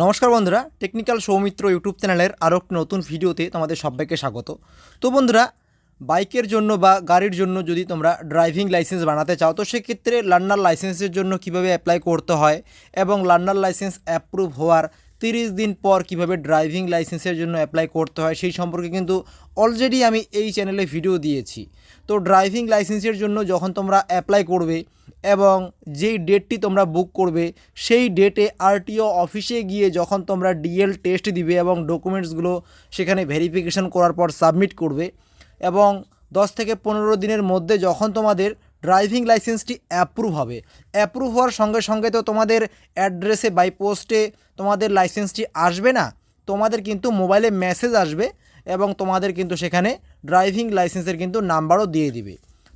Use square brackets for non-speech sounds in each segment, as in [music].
নমস্কার বন্ধুরা technical Soumitra YouTube চ্যানেলের আরও একটি নতুন ভিডিওতে তোমাদের সবাইকে স্বাগত। তো বন্ধুরা, বাইকের জন্য বা গাড়ির জন্য যদি তোমরা ড্রাইভিং লাইসেন্স বানাতে চাও, তো সেক্ষেত্রে লার্নার লাইসেন্সের জন্য কীভাবে অ্যাপ্লাই করতে হয় এবং লার্নার লাইসেন্স অ্যাপ্রুভ হওয়ার তিরিশ দিন পর কীভাবে ড্রাইভিং লাইসেন্সের জন্য অ্যাপ্লাই করতে হয়, সেই সম্পর্কে কিন্তু অলরেডি আমি এই চ্যানেলে ভিডিও দিয়েছি। তো ড্রাইভিং লাইসেন্সের জন্য যখন তোমরা অ্যাপ্লাই করবে এবং যেই ডেটটি তোমরা বুক করবে, সেই ডেটে আরটিও অফিসে গিয়ে যখন তোমরা ডিএল টেস্ট দিবে এবং ডকুমেন্টসগুলো সেখানে ভেরিফিকেশন করার পর সাবমিট করবে এবং দশ থেকে পনেরো দিনের মধ্যে যখন তোমাদের ড্রাইভিং লাইসেন্সটি অ্যাপ্রুভ হবে। অ্যাপ্রুভ হওয়ার সঙ্গে সঙ্গে তো তোমাদের অ্যাড্রেসে বাই পোস্টে তোমাদের লাইসেন্সটি আসবে না, তোমাদের কিন্তু মোবাইলে মেসেজ আসবে এবং তোমাদের কিন্তু সেখানে ড্রাইভিং লাইসেন্সের কিন্তু নাম্বারও দিয়ে দিবে।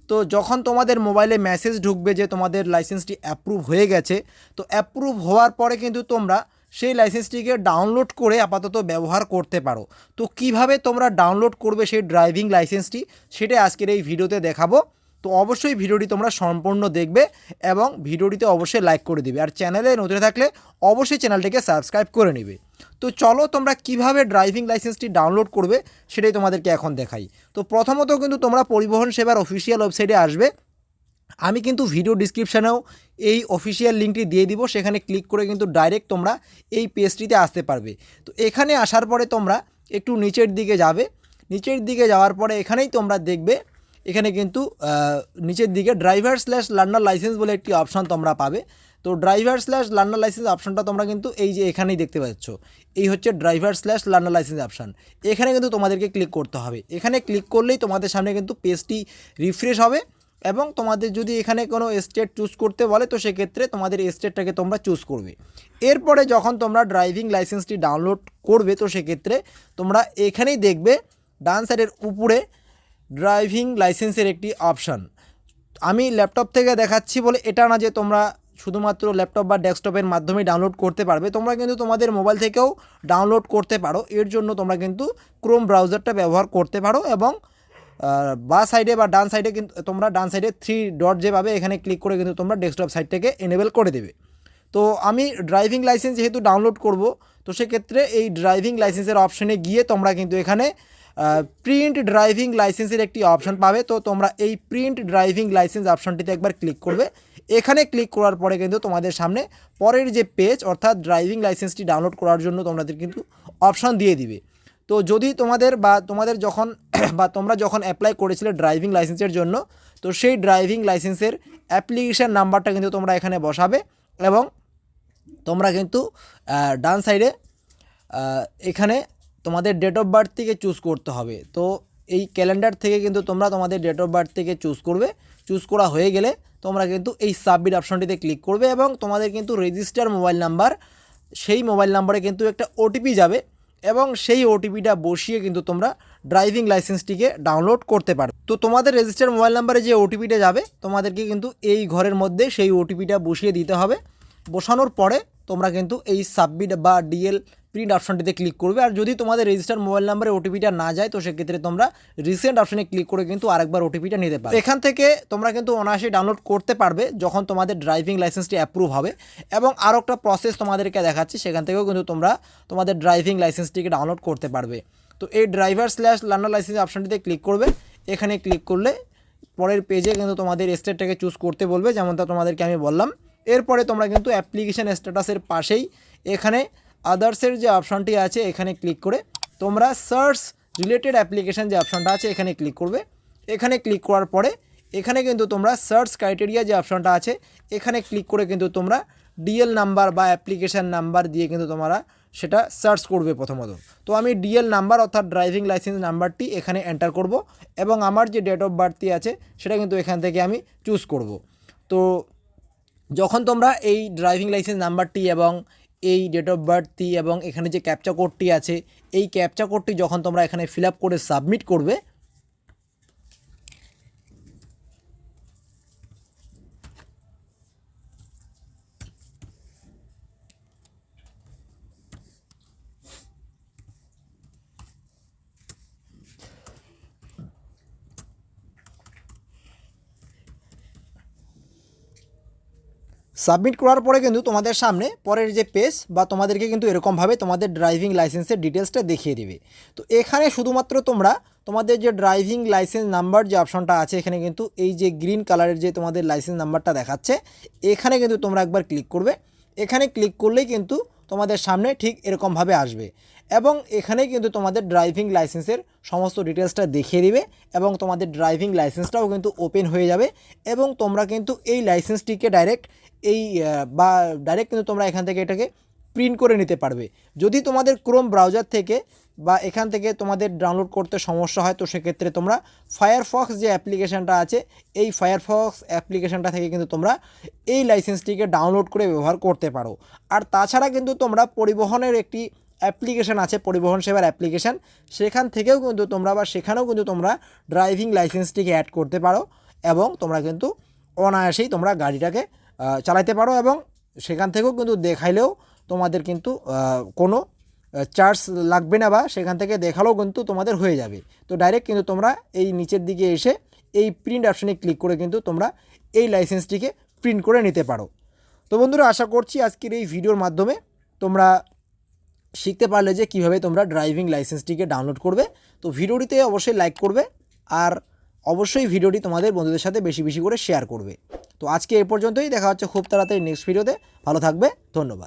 তো যখন তোমাদের মোবাইলে মেসেজ ঢুকবে যে তোমাদের লাইসেন্সটি অ্যাপ্রুভ হয়ে গেছে, তো অ্যাপ্রুভ হওয়ার পরে কিন্তু তোমরা সেই লাইসেন্সটিকে ডাউনলোড করে আপাতত ব্যবহার করতে পারো। তো কীভাবে তোমরা ডাউনলোড করবে সেই ড্রাইভিং লাইসেন্সটি সেটা আজকের এই ভিডিওতে দেখাবো। তো অবশ্যই ভিডিওটি তোমরা সম্পূর্ণ দেখবে এবং ভিডিওটিতে অবশ্যই লাইক করে দিবে। আর চ্যানেলে নতুন থাকলে অবশ্যই চ্যানেলটিকে সাবস্ক্রাইব করে নেবে। তো চলো তোমরা কীভাবে ড্রাইভিং লাইসেন্সটি ডাউনলোড করবে সেটাই তোমাদেরকে এখন দেখাই। তো প্রথমত কিন্তু তোমরা পরিবহন সেবার অফিসিয়াল ওয়েবসাইটে আসবে। আমি কিন্তু ভিডিও ডিসক্রিপশানেও এই অফিসিয়াল লিঙ্কটি দিয়ে দিব। সেখানে ক্লিক করে কিন্তু ডাইরেক্ট তোমরা এই পেজটিতে আসতে পারবে। তো এখানে আসার পরে তোমরা একটু নিচের দিকে যাবে। নিচের দিকে যাওয়ার পরে এখানেই তোমরা দেখবে এখানে কিন্তু নিচের দিকে ড্রাইভার স্ল্যাশ লার্নার লাইসেন্স বলে একটি অপশান তোমরা পাবে। তো ড্রাইভার স্ল্যাশ লার্নার লাইসেন্স অপশানটা তোমরা কিন্তু এই যে এখানেই দেখতে পাচ্ছ। এই হচ্ছে driver slash learner license option এখানে কিন্তু তোমাদেরকে ক্লিক করতে হবে। এখানে ক্লিক করলেই তোমাদের সামনে কিন্তু পেজটি রিফ্রেশ হবে এবং তোমাদের যদি এখানে কোনো স্টেট চুজ করতে বলে, তো সেক্ষেত্রে তোমাদের স্টেটটাকে তোমরা চুজ করবে। এরপরে যখন তোমরা ড্রাইভিং লাইসেন্সটি ডাউনলোড করবে, তো সেক্ষেত্রে তোমরা এখানেই দেখবে, ডান সাইডের উপরে ড্রাইভিং লাইসেন্সের একটি অপশান। আমি ল্যাপটপ থেকে দেখাচ্ছি বলে এটা না যে তোমরা শুধুমাত্র ল্যাপটপ বা ডেস্কটপের মাধ্যমে ডাউনলোড করতে পারবে, তোমরা কিন্তু তোমাদের মোবাইল থেকেও ডাউনলোড করতে পারো। এর জন্য তোমরা কিন্তু ক্রোম ব্রাউজারটা ব্যবহার করতে পারো এবং বা সাইডে বা ডান সাইডে কিন্তু তোমরা ডান সাইডে থ্রি ডট যে পাবে এখানে ক্লিক করে কিন্তু তোমরা ডেস্কটপ সাইট থেকে এনেবেল করে দেবে। তো আমি ড্রাইভিং লাইসেন্স যেহেতু ডাউনলোড করব, তো সেক্ষেত্রে এই ড্রাইভিং লাইসেন্সের অপশনে গিয়ে তোমরা কিন্তু এখানে প্রিন্ট ড্রাইভিং লাইসেন্সের একটি অপশন পাবে। তো তোমরা এই প্রিন্ট ড্রাইভিং লাইসেন্স অপশনটিতে একবার ক্লিক করবে। এখানে ক্লিক করার পরে কিন্তু তোমাদের সামনে পরের যে পেজ, অর্থাৎ ড্রাইভিং লাইসেন্সটি ডাউনলোড করার জন্য তোমাদের কিন্তু অপশন দিয়ে দিবে। তো যদি তোমাদের বা তোমাদের যখন [clears throat] বা তোমরা যখন অ্যাপ্লাই করেছিলে ড্রাইভিং লাইসেন্সের জন্য, তো সেই ড্রাইভিং লাইসেন্সের অ্যাপ্লিকেশান নাম্বারটা কিন্তু তোমরা এখানে বসাবে এবং তোমরা কিন্তু ডান সাইডে এখানে তোমাদের ডেট অফ বার্থ থেকে চুজ করতে হবে। তো এই ক্যালেন্ডার থেকে কিন্তু তোমরা তোমাদের ডেট অফ বার্থ থেকে চুজ করবে। চুজ করা হয়ে গেলে তোমরা কিন্তু এই সাবমিট অপশনটিতে ক্লিক করবে এবং তোমাদের কিন্তু রেজিস্টার মোবাইল নাম্বার সেই মোবাইল নাম্বারে কিন্তু একটা ওটিপি যাবে এবং সেই ওটিপিটা বসিয়ে কিন্তু তোমরা ড্রাইভিং লাইসেন্সটিকে ডাউনলোড করতে পারো তো তোমাদের রেজিস্টার মোবাইল নাম্বারে যে ওটিপিটা যাবে, তোমাদেরকে কিন্তু এই ঘরের মধ্যে সেই ওটিপিটা বসিয়ে দিতে হবে। বসানোর পরে তোমরা কিন্তু এই সাবমিট বা ডিএল প্রিন্ট অপশনটিতে ক্লিক করবে। আর যদি তোমাদের রেজিস্টার মোবাইল নাম্বারে ওটিপিটা না যায়, তো সেক্ষেত্রে তোমরা রিসেন্ট অপশনে ক্লিক করে কিন্তু আরেকবার ওটিপিটা নিতে পারবে। এখান থেকে তোমরা কিন্তু অনায়াসে ডাউনলোড করতে পারবে যখন তোমাদের ড্রাইভিং লাইসেন্সটি অ্যাপ্রুভ হবে। এবং আরও একটা প্রসেস তোমাদেরকে দেখাচ্ছি, সেখান থেকেও কিন্তু তোমরা তোমাদের ড্রাইভিং লাইসেন্সটিকে ডাউনলোড করতে পারবে। তো এই ড্রাইভার স্ল্যাশ লার্নার লাইসেন্স অপশনটিতে ক্লিক করবে। এখানে ক্লিক করলে পরের পেজে কিন্তু তোমাদের স্টেটটাকে চুজ করতে বলবে, যেমনটা তোমাদেরকে আমি বললাম। এরপরে তোমরা কিন্তু অ্যাপ্লিকেশান স্ট্যাটাসের পাশেই এখানে আদার্সের যে অপশনটি আছে, এখানে ক্লিক করে তোমরা সার্চ রিলেটেড অ্যাপ্লিকেশান যে অপশনটা আছে, এখানে ক্লিক করবে। এখানে ক্লিক করার পরে এখানে কিন্তু তোমরা সার্চ ক্রাইটেরিয়া যে অপশনটা আছে, এখানে ক্লিক করে কিন্তু তোমরা ডিএল নাম্বার বা অ্যাপ্লিকেশান নাম্বার দিয়ে কিন্তু তোমরা সেটা সার্চ করবে প্রথমত। তো আমি ডিএল নাম্বার অর্থাৎ ড্রাইভিং লাইসেন্স নাম্বারটি এখানে এন্টার করব এবং আমার যে ডেট অফ বার্থটি আছে, সেটা কিন্তু এখান থেকে আমি চুজ করব। তো যখন তোমরা এই ড্রাইভিং লাইসেন্স নাম্বারটি এবং এই ডেট অফ বার্থটি এবং এখানে যে ক্যাপচা কোডটি আছে, এই ক্যাপচা কোডটি যখন তোমরা এখানে ফিল করে সাবমিট করবে সাবমিট করার পরে কিন্তু তোমাদের সামনে পরের যে পেজ বা তোমাদেরকে কিন্তু এরকমভাবে তোমাদের ড্রাইভিং লাইসেন্সের ডিটেলসটা দেখিয়ে দেবে। তো এখানে শুধুমাত্র তোমরা তোমাদের যে ড্রাইভিং লাইসেন্স নাম্বার যে অপশনটা আছে, এখানে কিন্তু এই যে গ্রিন কালারের যে তোমাদের লাইসেন্স নাম্বারটা দেখাচ্ছে, এখানে কিন্তু তোমরা একবার ক্লিক করবে। এখানে ক্লিক করলেই কিন্তু তোমাদের সামনে ঠিক এরকমভাবে আসবে। এবং এখানে কিন্তু তোমাদের ড্রাইভিং লাইসেন্সের সমস্ত ডিটেলসটা দেখিয়ে দিবে এবং তোমাদের ড্রাইভিং লাইসেন্সটাও কিন্তু ওপেন হয়ে যাবে এবং তোমরা কিন্তু এই লাইসেন্সটিকে ডাইরেক্ট এই বা ডাইরেক্ট কিন্তু তোমরা এখান থেকে এটাকে প্রিন্ট করে নিতে পারবে। যদি তোমাদের ক্রোম ব্রাউজার থেকে বা এখান থেকে তোমাদের ডাউনলোড করতে সমস্যা হয়, তো সেক্ষেত্রে তোমরা ফায়ারফক্স যে অ্যাপ্লিকেশানটা আছে, এই ফায়ারফক্স অ্যাপ্লিকেশানটা থেকে কিন্তু তোমরা এই লাইসেন্সটিকে ডাউনলোড করে ব্যবহার করতে পারো। আর তাছাড়া কিন্তু তোমরা পরিবহনের একটি অ্যাপ্লিকেশান আছে, পরিবহন সেবার অ্যাপ্লিকেশান সেখান থেকেও কিন্তু তোমরা বা সেখানেও কিন্তু তোমরা ড্রাইভিং লাইসেন্সটিকে অ্যাড করতে পারো এবং তোমরা কিন্তু অনায়াসেই তোমরা গাড়িটাকে চালাতে পারো এবং সেখান থেকেও কিন্তু দেখাইলেও তোমাদের কিন্তু কোনো চার্জ লাগবে না বা সেখান থেকে দেখালেও কিন্তু তোমাদের হয়ে যাবে। তো ডাইরেক্ট কিন্তু তোমরা এই নিচের দিকে এসে এই প্রিন্ট অপশানে ক্লিক করে কিন্তু তোমরা এই লাইসেন্সটিকে প্রিন্ট করে নিতে পারো। তো বন্ধুরা, আশা করছি আজকের এই ভিডিওর মাধ্যমে তোমরা শিখতে পারলে যে কীভাবে তোমরা ড্রাইভিং লাইসেন্সটিকে ডাউনলোড করবে। তো ভিডিওটিতে অবশ্যই লাইক করবে আর অবশ্যই ভিডিওটি তোমাদের বন্ধুদের সাথে বেশি বেশি করে শেয়ার করবে। তো আজকে এ পর্যন্তই, দেখা হচ্ছে খুব তাড়াতাড়ি নেক্সট ভিডিওতে ভালো থাকবে, ধন্যবাদ।